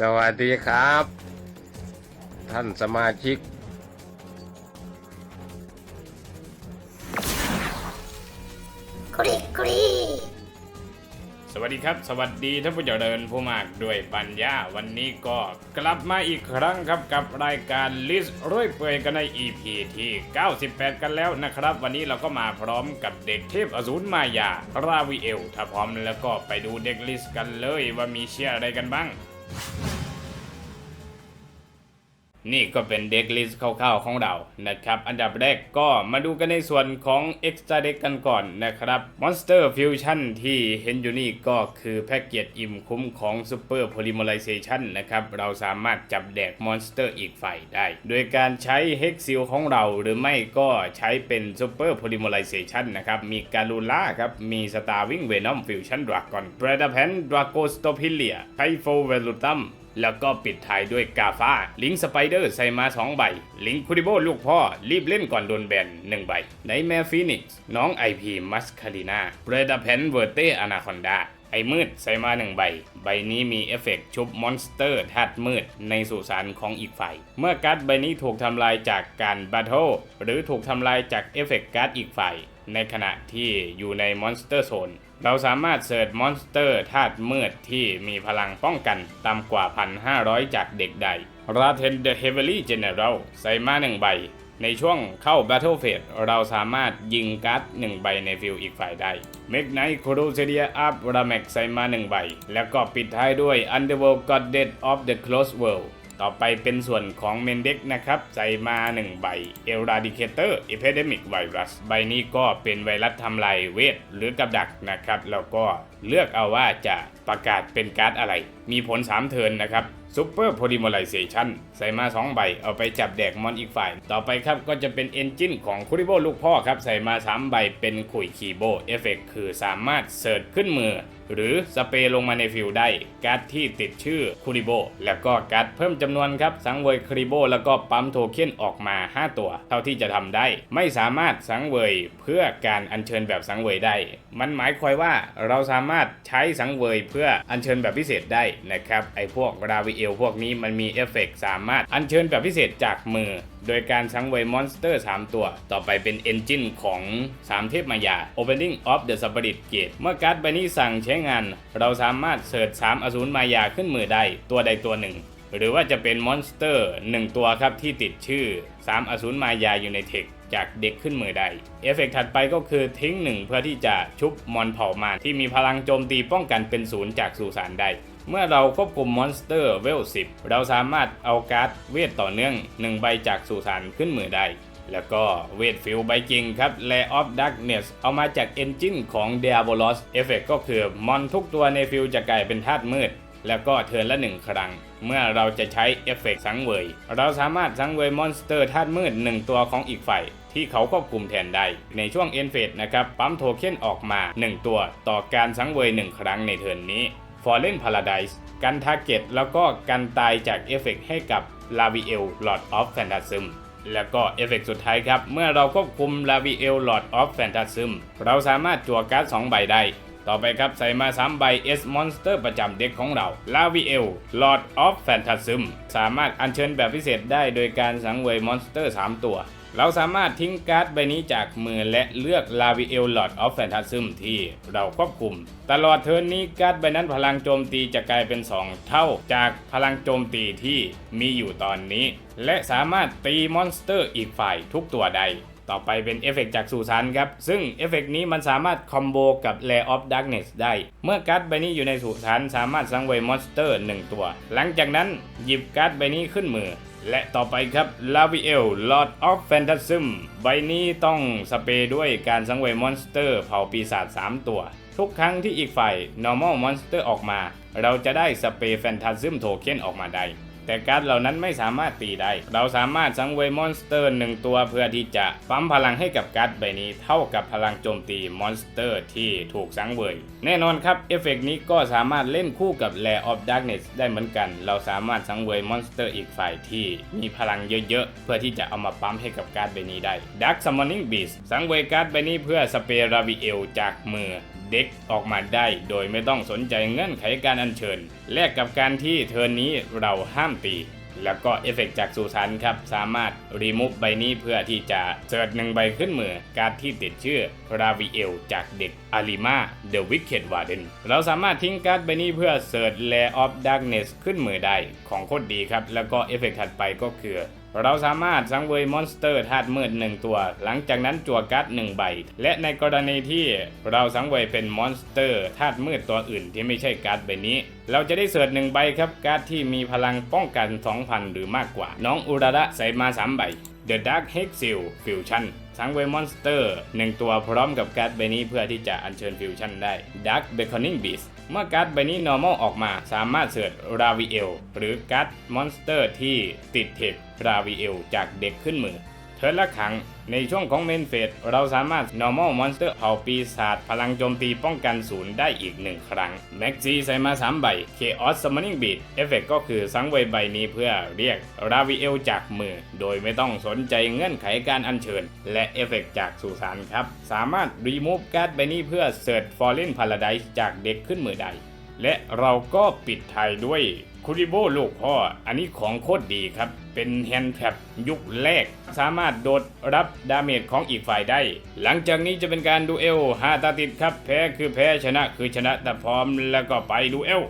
สวัสดีครับ ท่านสมาชิก กรีกรีสวัสดีครับ สวัสดีท่านผู้เจริญผู้มากด้วยปัญญา วันนี้ก็กลับมาอีกครั้งครับกับรายการลิสร้อยเปื่อยกันใน EP ที่ 98 กันแล้วนะครับ วันนี้เราก็มาพร้อมกับเด็กเทพอสูรมายาราวิเอล ถ้าพร้อมแล้วก็ไปดูเด็กลิสต์กันเลยว่ามีเชียร์อะไรกันบ้าง นี่ก็เป็นเด็กลิสต์คร่าวๆของเรานะครับ อันดับแรกก็มาดูกันในส่วนของ Extra Deck กันก่อนนะครับ Monster Fusion ที่เห็นอยู่นี่ก็คือแพ็กเกจอิ่มคุ้มของ Super Polymerization นะครับ เราสามารถจับแดกมอนสเตอร์อีกฝ่ายได้ โดยการใช้ Hex Seal ของเราหรือไม่ก็ใช้เป็น Super Polymerization นะครับ มีการูล่าครับ มี Starwing Venom Fusion Dragon p r e d a p a n Dragostopilia t y p h o Velutum แล้วก็ปิดท้ายด้วยกาฟ้า ลิงสไปเดอร์ใส่มา 2 ใบ ลิงคูริโบลูกพ่อ รีบเล่นก่อนโดนแบน 1 ใบไนแมฟีนิกซ์น้องไอพีมัสคารินาเบรดาเพนเวอร์เตอนาคอนดาไอมืดใส่มา 1 ใบ ใบนี้มีเอฟเฟกต์ชุบมอนสเตอร์ธาตุมืดในสุสานของอีกฝ่าย เมื่อการ์ดใบนี้ถูกทำลายจากการบัตเทิลหรือถูกทำลายจากเอฟเฟกต์การ์ดอีกฝ่าย ในขณะที่อยู่ในมอนสเตอร์โซน เราสามารถเสิร์ชมอนสเตอร์ธาตุมืดที่มีพลังป้องกันต่ำกว่า 1,500 จากเด็กใดราเทนเดอะเฮเวลี่เจเนอเรลใส่มา1ใบ ในช่วงเข้า Battle Phase เราสามารถยิงการ์ด1ใบในฟิลอีกฝ่ายได้ m e g n i t e c r u s a d e r Up r a m e x ใส่มา1ใบ แล้วก็ปิดท้ายด้วย Underworld Goddess of the Close World ต่อไปเป็นส่วนของเมนเด็กนะครับ ใส่มา 1 ใบ Eradicator Epidemic Virus ใบนี้ก็เป็นไวรัสทำลายเวทหรือกับดักนะครับ แล้วก็เลือกเอาว่าจะประกาศเป็นการ์ดอะไร มีผล 3 เทินนะครับ Super Polymerization ใส่มา2ใบเอาไปจับแดกมอนอีกฝ่าย ต่อไปครับก็จะเป็นเอนจินของคูริโบลูกพ่อครับ ใส่มา 3 ใบเป็นขุยคีโบเอฟเฟกคือสามารถเสิร์ชขึ้นมือ หรือสเปรย์ลงมาในฟิลได้การ์ดที่ติดชื่อคูริโบแล้วก็การ์ดเพิ่มจำนวนครับ สังเวยคูริโบแล้วก็ปั๊มโทเค็นออกมา 5 ตัว เท่าที่จะทำได้ ไม่สามารถสังเวยเพื่อการอัญเชิญแบบสังเวยได้ มันหมายความว่าเราสามารถใช้สังเวยเพื่ออัญเชิญแบบพิเศษได้นะครับไอพวกราวิเอลพวกนี้มันมีเอฟเฟกต์สามารถอัญเชิญแบบพิเศษจากมือ โดยการสังเวยมอนสเตอร์ 3 ตัว ต่อไปเป็นเอนจินของ 3 เทพมายา Opening of the Spirit Gate เมื่อการ์ดใบนี้สั่งใช้งาน เราสามารถเสิร์ช3อสูรมายาขึ้นมือได้ตัวใดตัวหนึ่งหรือว่าจะเป็นมอนสเตอร์ 1 ตัวครับที่ติดชื่อ 3 อสูรมายาอยู่ในเทคจากเด็กขึ้นมือได้ เอฟเฟกต์ถัดไปก็คือทิ้งหนึ่งเพื่อที่จะชุบมอนเผ่ามารที่มีพลังโจมตีป้องกันเป็นศูนย์จากสุสานได้ เมื่อเราควบคุมมอนสเตอร์เวล 10 เราสามารถเอาการ์ดเวทต่อเนื่อง 1 ใบจากสุสานขึ้นมือได้ แล้วก็เวทฟิลใบจริงครับ l a y of Darkness เอามาจากเอนจินของ Diabolos เอฟเฟกก็คือมอนทุกตัวในฟิลจะกลายเป็นธาตุมืด แล้วก็เทิร์นละหนึ่งครั้ง เมื่อเราจะใช้เอฟเฟกต์สังเวย เราสามารถสังเวยมอนสเตอร์ธาตุมืด 1 ตัวของอีกฝ่ายที่เขาควบคุมแทนได้ ในช่วงเอ็นเฟสนะครับ ปั๊มโทเค็นออกมา 1 ตัว ต่อการสังเวย 1 ครั้งในเทิร์นนี้ Fallen Paradise กันทาร์เก็ตแล้วก็กันตายจากเอฟเฟกต์ให้กับ Laviel Lord of Phantasm แล้วก็เอฟเฟกต์สุดท้ายครับ เมื่อเราควบคุม Laviel Lord of Phantasm เราสามารถจั่วการ์ด2ใบได้ ต่อไปครับใส่มา 3 ใบ S Monster ประจำเด็กของเรา Laviel Lord of Phantasm สามารถอัญเชิญแบบพิเศษได้โดยการสังเวยมอนสเตอร์ 3 ตัว เราสามารถทิ้งการ์ดใบนี้จากมือและเลือก Laviel Lord of Phantasm ที่เราควบคุม ตลอดเทิร์นนี้การ์ดใบนั้นพลังโจมตีจะกลายเป็น 2 เท่าจากพลังโจมตีที่มีอยู่ตอนนี้ และสามารถตีมอนสเตอร์อีกฝ่ายทุกตัวใด ต่อไปเป็นเอฟเฟกต์จากสุสานครับ ซึ่งเอฟเฟกต์นี้มันสามารถคอมโบกับ l a y of Darkness ได้ เมื่อการ์ดใบนี้อยู่ในสุสานสามารถสังเวยมอนสเตอร์ 1 ตัว หลังจากนั้นหยิบการ์ดใบนี้ขึ้นมือ และต่อไปครับลาวิเอลลอดออฟแฟนตาซึมใบนี้ต้องสเปรย์ด้วยการสังเวยมอนสเตอร์เผ่าปีศาจ3 ตัว ทุกครั้งที่อีกฝ่าย normal monster ออกมา เราจะได้สเปรย์แฟนตาซึมโทเค็นออกมาได้ แต่การ์ดเหล่านั้นไม่สามารถตีได้ เราสามารถสังเวยมอนสเตอร์หนึ่งตัวเพื่อที่จะปั๊มพลังให้กับการ์ดใบนี้ เท่ากับพลังโจมตีมอนสเตอร์ที่ถูกสังเวย แน่นอนครับเอฟเฟกต์นี้ก็สามารถเล่นคู่กับ l a y of Darkness ได้เหมือนกัน เราสามารถสังเวยมอนสเตอร์อีกฝ่ายที่มีพลังเยอะๆ เพื่อที่จะเอามาปั๊มให้กับการ์ดใบนี้ได้ Dark Summoning Beast สังเวยการ์ดใบนี้เพื่อสเปราวิเอลจากมือ เด็กออกมาได้ โดยไม่ต้องสนใจเงื่อนไขการอัญเชิญ แลกกับการที่เทิร์นนี้เราห้ามตี แล้วก็เอฟเฟกต์จากสุสานครับ สามารถรีมูฟใบนี้เพื่อที่จะเสิร์ชหนึ่งใบขึ้นมือ การที่ติดชื่อราวิเอลจากเด็กอาริมาเดอะวิกเ d ดวาร์เดนเราสามารถทิ้งการ์ดใบนี้เพื่อเสิร์ชแลออฟดาร์กเนสขึ้นมือได้ของโคตรดีครับ แล้วก็เอฟเฟกต์ถัดไปก็คือ เราสามารถสังเวยมอนสเตอร์ธาตุมืดหนึ่งตัว หลังจากนั้นจั่วการ์ดหนึ่งใบ และในกรณีที่เราสังเวยเป็นมอนสเตอร์ธาตุมืดตัวอื่นที่ไม่ใช่การ์ดใบนี้ เราจะได้เสิร์ชหนึ่งใบครับการ์ดที่มีพลังป้องกัน 2,000 หรือมากกว่า น้องอุระระใส่มา 3 ใบ The Dark Hexil Fusion สังเวยมอนสเตอร์หนึ่งตัวพร้อมกับการ์ดใบนี้เพื่อที่จะอัญเชิญฟิวชั่นได้ Dark Beckoning Beast เมื่อการ์ดใบนี้ normal ออกมา สามารถเสิร์ชราวิเอลหรือการ์ดมอนสเตอร์ที่ติดเทค ราวิเอลจากเด็กขึ้นมือ เทิร์นละครั้ง ในช่วงของเมนเฟสเราสามารถ normal monster เผาปีศาจพลังโจมตีป้องกันศูนย์ได้อีกหนึ่งครั้ง แม็กซีใส่มา 3 ใบ Chaos Summoning Beat เอฟเฟกก็คือสังเวยใบนี้เพื่อเรียกราวิเอลจากมือ โดยไม่ต้องสนใจเงื่อนไขการอัญเชิญ และเอฟเฟกจากสุสานครับ สามารถ remove การ์ดใบนี้เพื่อเสิร์ช Fallen Paradise จากเด็กขึ้นมือได้และเราก็ปิดท้ายด้วย คูริโบลูกพ่อ อันนี้ของโคตรดีครับ เป็นแฮนด์แท็บยุคแรก สามารถโดดรับดาเมจของอีกฝ่ายได้ หลังจากนี้จะเป็นการดูเอลหาตาติดครับ แพ้คือแพ้ชนะคือชนะแต่พร้อมแล้วก็ไปดูเอล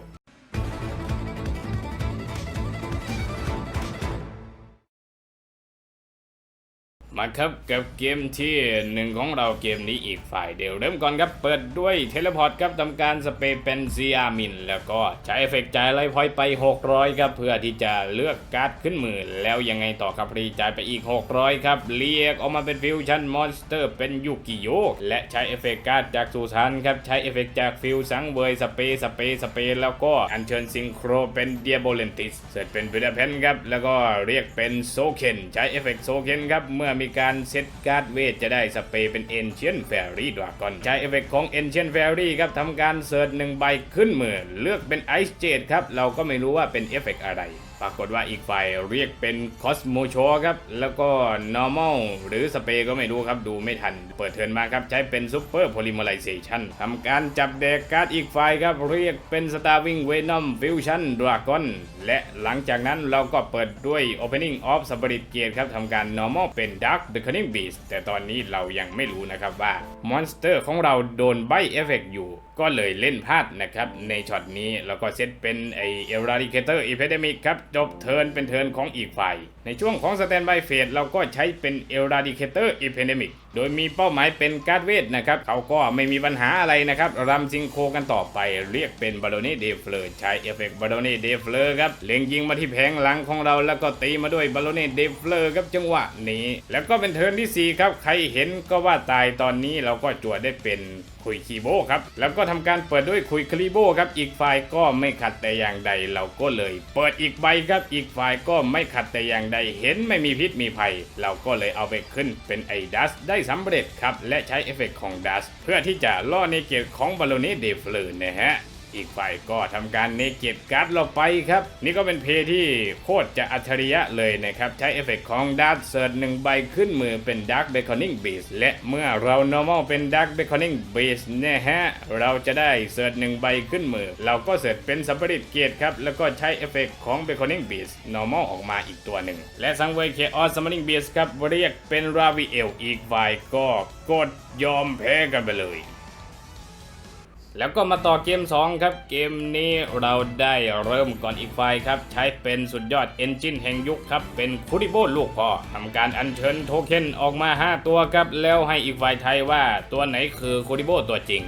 มาครับกับเกมที่หนึ่งของเราเกมนี้อีกฝ่ายเดียวเริ่มก่อนครับเปิดด้วยเทเลพอร์ตครับทำการสเปรย์เป็นซีอามิน แล้วก็ใช้เอฟเฟกต์จ่ายไลพอยไป 600ครับเพื่อที่จะเลือกการ์ดขึ้นมือ แล้วยังไงต่อครับรีจ่ายไปอีก 600 ครับ เรียกออกมาเป็นฟิวชั่นมอนสเตอร์เป็นยูกิโยและใช้เอฟเฟกต์การ์ดจากสุสานครับใช้เอฟเฟกต์จากฟิวสังเวยสเปย์สเปย์สเปรย์แล้วก็อัญเชิญซิงโครเป็นเดียโบเลนติสเสร็จเป็นบิดาเพนครับแล้วก็เรียกเป็นโซเคนใช้เอฟเฟกต์โซเคนครับเมื่อมีการเซตการ์ดเวทจะได้สเปรย์เป็นเอนเชียนแฟรี่ดวก่อนใช้เอฟเฟก์ของเอนเชียนแฟรี่ครับทำการเสิร์ชหนึ่งใบขึ้นมือ เลือกเป็นไอซ์เจดครับ เราก็ไม่รู้ว่าเป็นเอฟเฟกต์อะไรปรากฏว่าอีกฝ่ายเรียกเป็นคอสโมโชครับ แล้วก็ normal หรือสเปก็ไม่รู้ครับ ดูไม่ทัน เปิดเทินมาครับ ใช้เป็นซูเปอร์โพลิม e ไรเซชันทำการจับแดกการ์ดอีกฝ่ายครับ เรียกเป็น Starving Venom Fusion Dragon และหลังจากนั้นเราก็เปิดด้วย Opening of Spirit Gate ครับทำการ normal เป็น Dark Beckoning Beast แต่ตอนนี้เรายังไม่รู้นะครับว่ามอนสเตอร์ของเราโดนใบเอฟเฟกอยู่ ก็เลยเล่นพลาดนะครับ ในช็อตนี้เราก็เซตเป็นไอเอราดิเคเตอร์อีเพดมิกครับ จบเทิร์นเป็นเทิร์นของอีกฝ่าย ในช่วงของสแตนบายเฟสเราก็ใช้เป็นเอราดิเคเตอร์อีเพดมิก โดยมีเป้าหมายเป็นการ์ดเวทนะครับ เขาก็ไม่มีปัญหาอะไรนะครับรำซิงโคกันต่อไปเรียกเป็นบาโลเน่เดฟเลอร์ใช้เอฟเฟกต์บาโลเน่เดฟเลอร์ครับเล็งยิงมาที่แผงหลังของเราแล้วก็ตีมาด้วยบาโลเน่เดฟเลอร์ครับจังหวะนี้ แล้วก็เป็นเทิร์นที่สี่ครับ ใครเห็นก็ว่าตายตอนนี้เราก็จวดได้เป็นคุยคีโบครับ แล้วก็ทำการเปิดด้วยคุยคลีโบครับ อีกฝ่ายก็ไม่ขัดแต่อย่างใด เราก็เลย เปิดอีกใบครับ อีกฝ่ายก็ไม่ขัดแต่อย่างใด เห็นไม่มีพิษมีภัย เราก็เลยเอาไปขึ้นเป็นไอดัสได้สำเร็จครับ และใช้เอฟเฟกต์ของดัสเพื่อที่จะล่อในเกตของบอลโลนีเดฟเลอร์นะฮะ อีกฝ่ายก็ทำการเนเก็บการ์ดเราไปครับ นี่ก็เป็นเพย์ที่โคตรจะอัจฉริยะเลยนะครับ ใช้เอฟเฟกต์ของดาร์ s เซิร์ดหนึ่งใบขึ้นมือเป็น Dark Beckoning Beast และเมื่อเรา normal เป็น Dark Beckoning Beast เนี่ยฮะ เราจะได้เสิร์ชหนึ่งใบขึ้นมือ เราก็เสิร์ชเป็นสัมปริตเกียรครับ แล้วก็ใช้เอฟเฟกต์ของ Beckoning Beast normal ออกมาอีกตัวหนึ่ง และสังเวยเคออส Summoning Beast ครับเรียกเป็น Raviel อีกฝ่ายก็กดยอมแพ้กันไปเลย แล้วก็มาต่อเกม 2 ครับ เกมนี้เราได้เริ่มก่อนอีกฝ่ายครับ ใช้เป็นสุดยอดเอนจินแห่งยุคครับ เป็นคูริโบลูกพ่อทำการอัญเชิญโทเค็นออกมา 5 ตัวครับ แล้วให้อีกฝ่ายไทยว่าตัวไหนคือคูริโบตัวจริง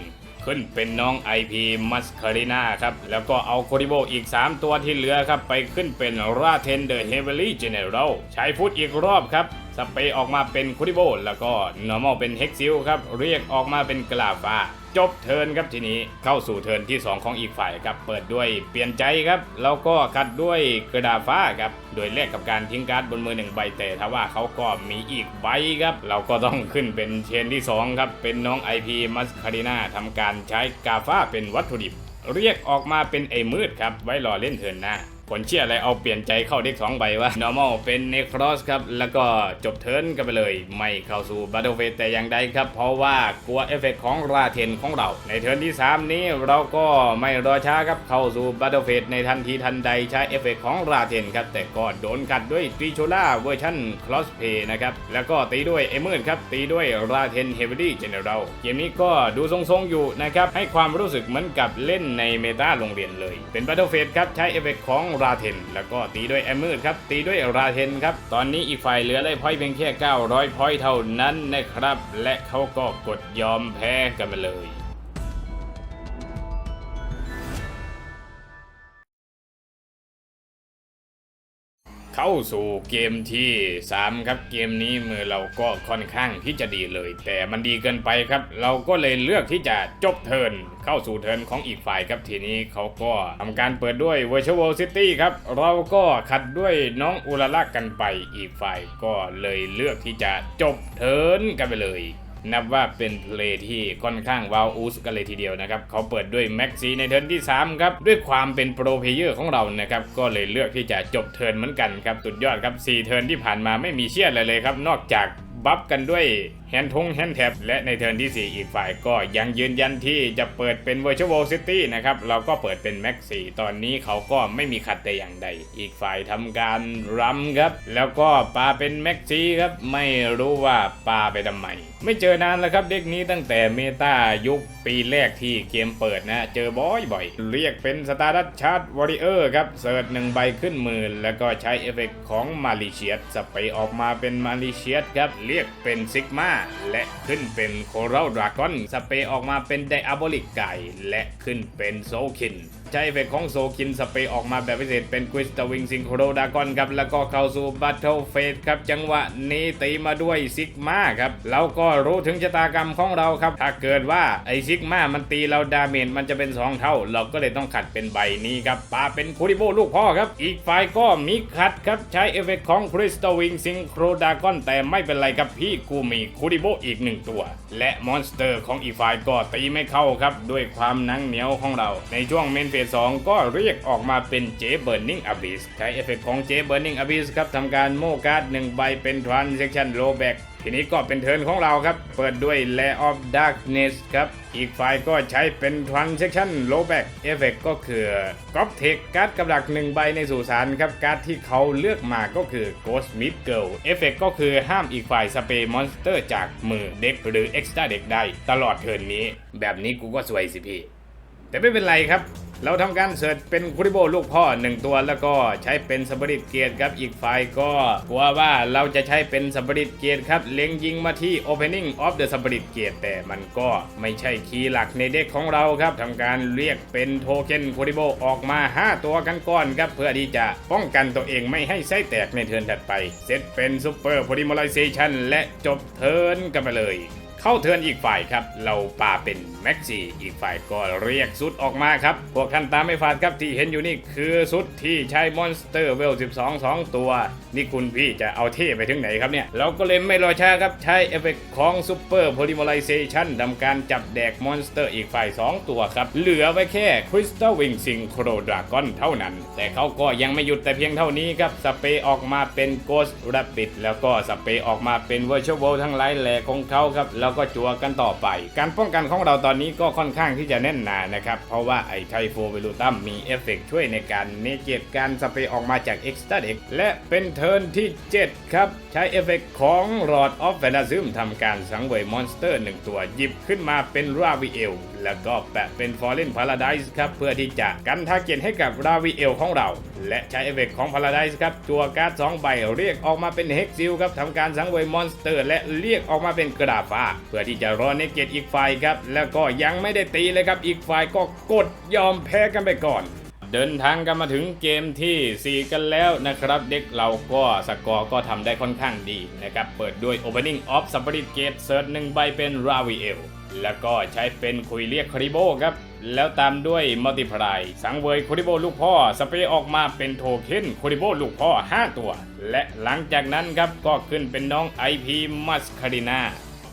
ขึ้นเป็นน้อง IP มัสคารินาครับ แล้วก็เอาโคริโบอีก 3 ตัวที่เหลือครับ ไปขึ้นเป็นราเทนเดอร์เฮเวลี่เจเนอเรลใช้ฟุตอีกรอบครับสเปย์ออกมาเป็นคูริโบแล้วก็ normal เป็นเฮกซิลครับเรียกออกมาเป็นกลาฟา จบเทินครับทีนี้เข้าสู่เทินที่ 2 ของอีกฝ่ายครับเปิดด้วยเปลี่ยนใจครับแล้วก็คัดด้วยกระดาฟ้าครับโดยแลกกับการทิ้งการ์ดบนมือหนึ่งใบแต่ถ้าว่าเขาก็มีอีกใบครับเราก็ต้องขึ้นเป็นเชนที่ 2 ครับ เป็นน้อง IP มัสคารินาทำการใช้กาฟ้าเป็นวัตถุดิบ เรียกออกมาเป็นไอ้มืดครับไว้รอเล่นเทินหน้า ผลเชี่ยอะไรเอาเปลี่ยนใจเข้าเด็กสองใบวะ normal เป็นเนครอสครับ แล้วก็จบเทิร์นกันไปเลย ไม่เข้าสู่บัตเทิลเฟสแต่อย่างใดครับ เพราะว่ากลัวเอฟเฟกของราเทนของเรา ในเทิร์นที่ 3 นี้เราก็ไม่รอช้าครับ เข้าสู่บัตเทิลเฟสในทันทีทันใดใช้เอฟเฟกของราเทนครับ แต่ก็โดนกัดด้วยตรีโชล่าเวอร์ชันคลอสเพย์นะครับ แล้วก็ตีด้วยเอเมอร์ครับ ตีด้วยราเทนเฮเวอรี่เจเนอเรลเกมนี้ก็ดูทรงๆอยู่นะครับ ให้ความรู้สึกเหมือนกับเล่นในเมตาโรงเรียนเลย เป็นบัตเทิลเฟสครับ ใช้เอฟเฟกของราเทน แล้วก็ตีด้วยแอมมอร์ครับตีด้วยราเทนครับตอนนี้อีกฝ่ายเหลือได้พอยเพียงแค่ 900พอยเท่านั้นนะครับและเขาก็กดยอมแพ้กันไปเลยาสู่เกมที่ 3 ครับเกมนี้มือเราก็ค่อนข้างที่จะดีเลย แต่มันดีเกินไปครับ เราก็เลยเลือกที่จะจบเทิร์นเข้าสู่เทิร์นของอีกฝ่ายครับทีนี้เขาก็ทำการเปิดด้วย Virtual City ครับ เราก็ขัดด้วยน้องอุลลักกันไปอีกฝ่ายก็เลยเลือกที่จะจบเทิร์นกันไปเลย นับว่าเป็นเพลย์ที่ค่อนข้างวาวอูสกันเลยทีเดียวนะครับ เขาเปิดด้วยแม็กซีในเทิร์นที่ 3 ครับ ด้วยความเป็นโปรเพเยอร์ของเรานะครับ ก็เลยเลือกที่จะจบเทิร์นเหมือนกันครับสุดยอดครับ 4 เทิร์นที่ผ่านมาไม่มีเชี่ยอะไรเลยครับ นอกจากบัฟกันด้วย นด์ทงแฮนแท็บและในเทิร์นที่ 4 อีกฝ่ายก็ยังยืนยันที่จะเปิดเป็น Virtual World City นะครับ เราก็เปิดเป็นแม็กซีตอนนี้เขาก็ไม่มีขัดแต่อย่างใด อีกฝ่ายทำการรัมครับ แล้วก็ปาเป็นแม็กซีครับ ไม่รู้ว่าปาไปทำไม ไม่เจอนานแล้วครับเด็กนี้ตั้งแต่เมตายุคปีแรกที่เกมเปิดนะ เจอบ่อยบ่อยๆเรียกเป็นสตาร์ดัตชาร์ดวอริเออร์ครับเสิร์ชหนึ่งใบขึ้นมือ แล้วก็ใช้เอฟเฟกต์ของมาลิเชียสสเปย์ออกมาเป็นมาลิเชียสครับ เรียกเป็นซิกมาและขึ้นเป็นโครัลดราก้อนสเปรย์ออกมาเป็นไดอาโบลิกไก่ และขึ้นเป็นโซคิน ใช้เอฟเฟกต์ของโซคินสเปรย์ออกมาแบบพิเศษเป็นควิสตวิงซิงโครดากอนครับ แล้วก็เข้าสู่บัตเทิลเฟสครับ จังหวะนี้ตีมาด้วยซิกมาครับเราก็รู้ถึงชะตากรรมของเราครับ ถ้าเกิดว่าไอซิกมามันตีเราดาเมจมันจะเป็น 2 เท่า เราก็เลยต้องขัดเป็นใบนี้ครับปาเป็นคูริโบลูกพ่อครับ อีกฝ่ายก็มีขัดครับ ใช้เอฟเฟกต์ของคริสตวิงซิงโครดากอนแต่ไม่เป็นไรครับพี่กูมีคูริโบอีกหนึ่งตัว และมอนสเตอร์ของอีกฝ่ายก็ตีไม่เข้าครับด้วยความหนังเหนียวของเราในช่วงเมนสสองก็เรียกออกมาเป็นเจเบิร์นิงอ b บิสใช้เอฟเฟกต์ของเจเบิร์นิงอ b บิสครับทำการโมการ์ดหนึ่งใบเป็นทรานเซ c ชันโลแบกทีนี้ก็เป็นเทิร์นของเราครับ เปิดด้วย l a y of Darkness ครับ อีกฝ่ายก็ใช้เป็น Transaction Lowback เอฟเฟกก็คือก๊อปเทคการ์ดกับดักหนึ่งใบในสุสานครับ การ์ดที่เขาเลือกมาก็คือ Ghost Mid Girl เอฟเฟกก็คือห้ามอีกฝ่ายสเปรย์มอนสเตอร์จากมือเด็กหรือ Extra เด็กได้ตลอดเทิร์นนี้ แบบนี้กูก็สวยสิพี่ แต่ไม่เป็นไรครับ เราทำการเสิร์ชเป็นคุริโบลูกพ่อหนึ่งตัว แล้วก็ใช้เป็นสปริตเกียร์ครับ อีกฝ่ายก็กลัวว่าเราจะใช้เป็นสปริตเกียร์ครับ เล็งยิงมาที่ Opening of the Spirit Gate แต่มันก็ไม่ใช่คีย์หลักในเด็กของเราครับทำการเรียกเป็นโทเค็นคุริโบออกมา 5 ตัวกันก่อนครับ เพื่อที่จะป้องกันตัวเองไม่ให้ไส้แตกในเทิร์นถัดไป เซตเป็นซูเปอร์โพลิมอลไลเซชันและจบเทิร์นกันไปเลย เข้าเทิร์นอีกฝ่ายครับ เราปาเป็น แม็กซี่อีกฝ่ายก็เรียกสุดออกมาครับ พวกท่านตามไม่ฟาดครับที่เห็นอยู่นี่คือสุดที่ใช้มอนสเตอร์เวล 12 2 ตัว นี่คุณพี่จะเอาเท่ไปถึงไหนครับเนี่ย เราก็เลยไม่รอช้าครับ ใช้เอฟเฟกต์ของซูเปอร์โพลิมอลไลเซชันทำการจับแดกมอนสเตอร์อีกฝ่าย 2 ตัวครับ เหลือไว้แค่คริสตัลวิงซิงโครดราก้อนเท่านั้น แต่เขาก็ยังไม่หยุดแต่เพียงเท่านี้ครับสเปรย์ออกมาเป็นโกสรับบิดแล้วก็สเปรย์ออกมาเป็นเวอร์ชวลทั้งหลายแหล่ของเขาครับแล้วก็จัวกันต่อไป การป้องกันของเราตอนนนี้ก็ค่อนข้างที่จะแน่นหนานะครับ เพราะว่าไอ้ไทโฟเวลูตัมมีเอฟเฟกต์ช่วยในการเนเกตการสเปรย์ออกมาจากเอ็กซ์ตาเด็กและเป็นเทิร์นที่ 7 ครับ ใช้เอฟเฟกต์ของ Lord of p h a n t a s m ทำการสังเวยมอนสเตอร์หนึ่งตัวหยิบขึ้นมาเป็นราวิเอล แล้วก็แปะเป็น Fallen Paradise ครับเพื่อที่จะกันทาเก็ตให้กับราวิเอลของเรา และใช้เอฟเฟกต์ของ Paradise ครับจัวการ์ด2ใบเรียกออกมาเป็นเฮกซิลครับทำการสังเวยมอนสเตอร์ และเรียกออกมาเป็นกระดาฟ้า เพื่อที่จะรอเนเกตอีกฝ่ายครับแล้วก็ยังไม่ได้ตีเลยครับอีกฝ่ายก็กดยอมแพ้กันไปก่อนเดินทางกันมาถึงเกมทีสี่ 4 กันแล้วนะครับ เด็กเราก็สกอร์ก็ทำได้ค่อนข้างดีนะครับ เปิดด้วย Opening of Spirit Gate เซิร์ชหนึ่งใบเป็น Raviel แล้วก็ใช้เป็นคุยเรียกคริโบครับ แล้วตามด้วยมัลติพลายสังเวยคริโบลูกพ่อ สเปรย์ออกมาเป็นโทเค็นคริโบลูกพ่อ 5 ตัว และหลังจากนั้นครับก็ขึ้นเป็นน้อง IP มัสคารินา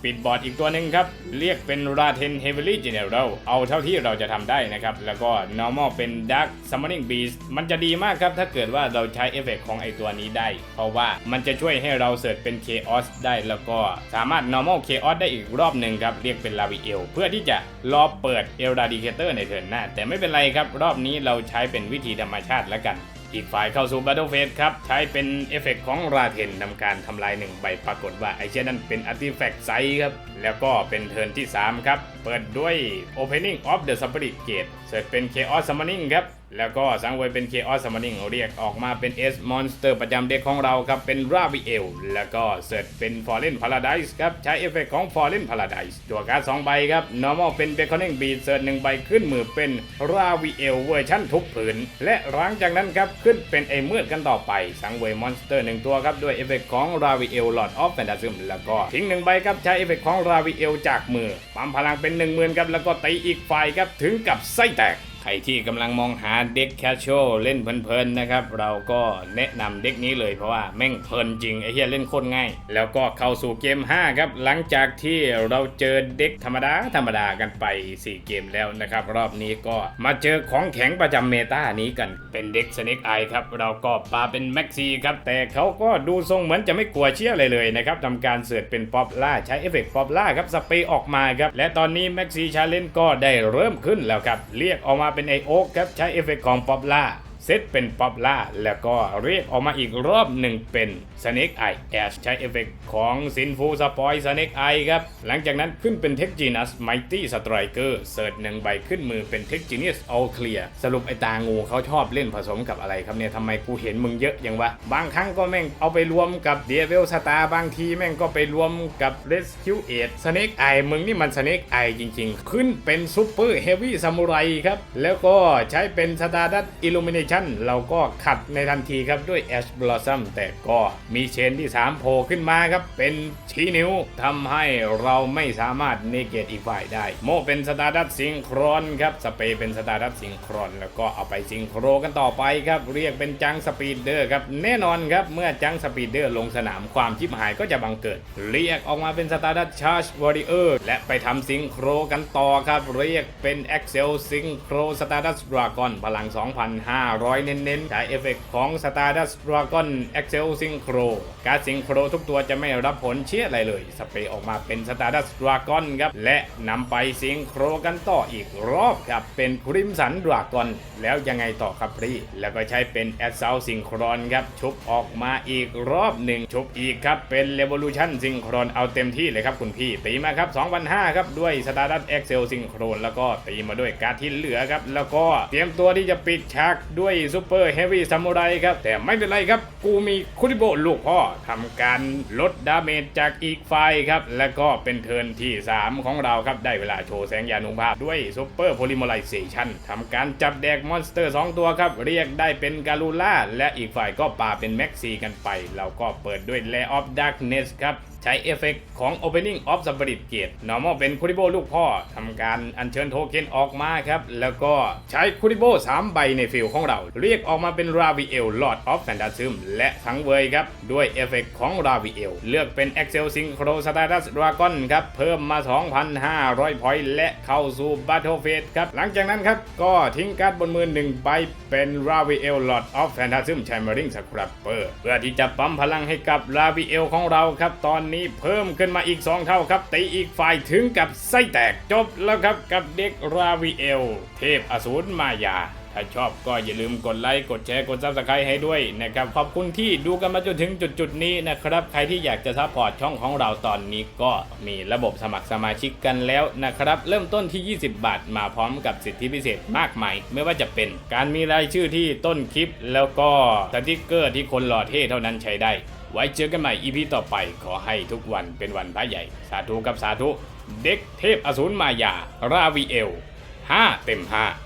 ปีดบอร์ดอีกตัวหนึ่งครับ เรียกเป็นราเทนเฮเวลี่เจเนอเรลเอาเท่าที่เราจะทำได้นะครับ แล้วก็ normal เป็น dark summoning beast มันจะดีมากครับ ถ้าเกิดว่าเราใช้เอฟเฟกของไอตัวนี้ได้ เพราะว่ามันจะช่วยให้เราเสิร์ชเป็น chaos ได้แล้วก็สามารถ normal chaos ได้อีกรอบหนึ่งครับ เรียกเป็น laviel เพื่อที่จะรอเปิด eradicator ในเทิร์นหน้า แต่ไม่เป็นไรครับรอบนี้เราใช้เป็นวิธีธรรมชาติแล้วกัน อีกฝ่ายเข้าสู่ Battle Phase ครับ ใช้เป็นเอฟเฟกต์ของราเทนทำการทำลายหนึ่งใบปรากฏว่าไอเช่นนั้นเป็นอัติแฟกต์ไซส์ครับ แล้วก็เป็นเทิร์นที่ 3 ครับ เปิดด้วย Opening of the Spirit Gate เสิร์ชเป็น Chaos Summoning ครับ แล้วก็สังเวยเป็น Chaos Summoning เรียกออกมาเป็น S Monster ประจำเด็กของเราครับ เป็น Raviel แล้วก็เสิร์ชเป็น Fallen Paradise ครับ ใช้เอฟเฟกต์ของ Fallen Paradise ตัวการ์ด2ใบครับ Normal เป็น Beckoning Beat เสิร์ช1ใบขึ้นมือเป็น Raviel เวอร์ชั่นทุกผืน และหลังจากนั้นครับ ขึ้นเป็นไอมืดกันต่อไป สังเวย Monster 1ตัวครับ ด้วยเอฟเฟกต์ของ Raviel Lord of Phantasm แล้วก็ทิ้ง1ใบครับใช้เอฟเฟกต์ของ Raviel จากมือปั๊มพลังเป็น10,000ครับแล้วก็ตีอีกฝ่ายครับถึงกับไส้แตก ใครที่กำลังมองหาเด็กแคชช a l เล่นเพลินๆนะครับ เราก็แนะนำเด็กนี้เลยเพราะว่าแม่งเพลินจริงไอ้เหี้ยเล่นโคตรง่าย แล้วก็เข้าสู่เกม 5 ครับ หลังจากที่เราเจอเด็กธรรมดาธรรมดากันไป 4 เกมแล้วนะครับ รอบนี้ก็มาเจอของแข็งประจำเมตานี้กันเป็นเด็กสเน็กไอครับ เราก็ปาเป็นแม็กซี่ครับ แต่เขาก็ดูทรงเหมือนจะไม่กลัวเชี่ยอะไรเลยนะครับทำการเสือกเป็นป๊อปล่าใช้เอฟเฟกต์ป๊อปล่าครับสเปรย์ออกมาครับและตอนนี้แม็กซี่ชาเลนก็ได้เริ่มขึ้นแล้วครับเรียกออกมาเป็นไอโอ๊กครับใช้เอฟเฟกต์ของป๊อปล่า เซตเป็นป๊อปล่าแล้วก็เรียกออกมาอีกรอบหนึ่งเป็น Snake Eye Ash ใช้เอฟเฟกต์ของซินฟูสปอย Snake Eye ครับ หลังจากนั้นขึ้นเป็นเทคจีนัส Mighty Striker เสิร์ชหนึ่งใบขึ้นมือเป็นเทคจีนียส All Clear สรุปไอตางูเขาชอบเล่นผสมกับอะไรครับเนี่ยทำไมกูเห็นมึงเยอะอย่างวะ บางครั้งก็แม่งเอาไปรวมกับ Devil Star บางทีแม่งก็ไปรวมกับ Rescue 8 Snake Eye มึงนี่มัน Snake Eye จริง ๆ ขึ้นเป็น Super Heavy Samurai ครับแล้วก็ใช้เป็น Stardust Illumination เเราก็ขัดในทันทีครับด้วย Ash Blossom แต่ก็มีเชนที่ 3 โผล่ขึ้นมาครับ เป็นชี้นิ้วทำให้เราไม่สามารถเนเกตอีกฝ่ายได้ โมเป็น Stardust ซิงโครนครับสเปย์เป็น Stardust ซิงโครนแล้วก็เอาไปซิงโครกันต่อไปครับ เรียกเป็นจังสปีดเดอร์ครับแน่นอนครับเมื่อจังสปีดเดอร์ลงสนามความชิบหายก็จะบังเกิด เรียกออกมาเป็น Stardust Charge Warrior และไปทำซิงโครกันต่อครับ เรียกเป็น Excel Synchro Stardust Dragon พลัง 2,500เน้นๆใช้เอฟเฟกต์ของ Stardust Dragon Excel Synchro การซิงโครทุกตัวจะไม่รับผลเชี่ยอะไรเลย สเปรย์ออกมาเป็น Stardust Dragon ครับ และนำไปซิงโครกันต่ออีกรอบครับ เป็น Crimson Dragon แล้วยังไงต่อครับพี่ แล้วก็ใช้เป็น a s s a u l t Synchron ครับชุบออกมาอีกรอบหนึ่งชุบอีกครับ เป็น Revolution Synchron เอาเต็มที่เลยครับคุณพี่ ตีมาครับ2,005ครับด้วย Stardust Excel Synchron แล้วก็ตีมาด้วยการดที่เหลือครับแล้วก็เตรียมตัวที่จะปิดฉากด้วย Super Heavy Samurai ครับ แต่ไม่เป็นไรครับ กูมีคุริโบลูกพ่อทำการลดดาเมจจากอีกฝ่ายครับ แล้วก็เป็นเทิร์นที่ 3 ของเราครับ ได้เวลาโชว์แสงยานุภาพด้วย Super Polymerization ทำการจับแดกมอนสเตอร์ 2 ตัวครับ เรียกได้เป็นกาลูล่าและอีกฝ่ายก็ปาเป็นแม็กซีกันไป เราก็เปิดด้วย Lair of Darkness ครับ ใช้เอฟเฟกต์ของ Opening of Spirit Gate Normal เป็นคุริโบลูกพ่อทำการอัญเชิญโทเค็นออกมาครับ แล้วก็ใช้คุริโบ3 ใบในฟิลของเรา เรียกออกมาเป็น Raviel Lord of Phantasm และทั้งเวยครับ ด้วยเอฟเฟกต์ของ Raviel เลือกเป็น Excel Synchro Stardust Dragon ครับ เพิ่มมา 2,500 พอยต์และเข้าสู่ Battle Phase ครับ หลังจากนั้นครับ ก็ทิ้งการ์ดบนมือหนึ่งใบเป็น Raviel Lord of Phantasm Shimmering Scrapper เพื่อที่จะปั๊มพลังให้กับ Raviel ของเราครับตอนนี้เพิ่มขึ้นมาอีก 2 เท่าครับตีอีกฝ่ายถึงกับไส้แตกจบแล้วครับกับเด็ก Raviel เทพอสูรมายา ถ้าชอบก็อย่าลืมกดไลค์กดแชร์กด subscribe ให้ด้วยนะครับ ขอบคุณที่ดูกันมาจนถึงจุดจุดๆนี้นะครับ ใครที่อยากจะซัพพอร์ตช่องของเราตอนนี้ก็มีระบบสมัครสมาชิกกันแล้วนะครับ เริ่มต้นที่ 20 บาท มาพร้อมกับสิทธิพิเศษมากมายไม่ว่าจะเป็น การมีรายชื่อที่ต้นคลิป แล้วก็สติกเกอร์ที่คนหล่อเท่เท่านั้นใช้ได้ ไว้เจอกันใหม่ EP ต่อไปขอให้ทุกวันเป็นวันพระใหญ่ สาธุกับสาธุ เด็กเทพอสูรมายา ราวีเอล 5 เต็ม 5